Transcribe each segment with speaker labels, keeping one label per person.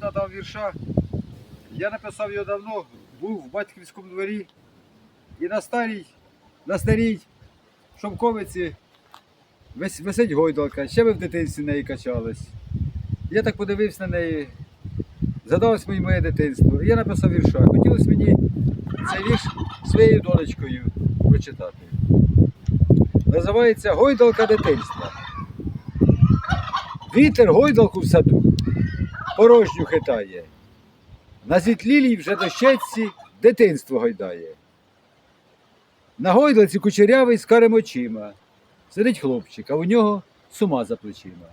Speaker 1: надав вірша. Я написав його давно, був в батьківському дворі. І на старій, на старій шовковиці висить гойдалка. Ще ви в дитинстві неї качались. Я так подивився на неї, згадалось мені моє дитинство. Я написав вірша. Хотілося мені цей вірш своєю донечкою прочитати. Називається Гойдалка дитинства. Вітер гойдалку в саду порожню хитає. На зітлілій вже дощечці дитинство гойдає. На гойдалці кучерявий з карим очима. Сидить хлопчик, а у нього сума за плечима.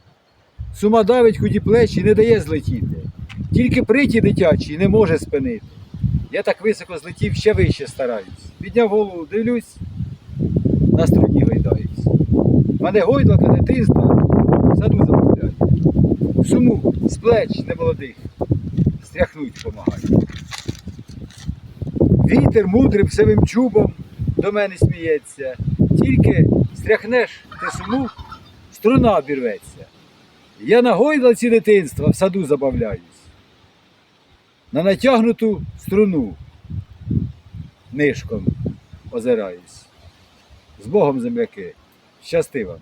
Speaker 1: Сума давить худі плечі, не дає злетіти. Тільки приті дитячий не може спинити. Я так високо злетів, ще вище стараюсь. Підняв голову, дивлюсь, на струні гойдаюсь. Мене гойдалка дитинства в саду замовляє. Суму з плеч немолодих стряхнуть помагає. Вітер мудрим сивим чубом до мене сміється. Тільки стряхнеш ти суму, струна обірветься. Я на гойдалці дитинства в саду забавляюсь. На натягнуту струну нишком озираюсь. З Богом, земляки, щасти вам!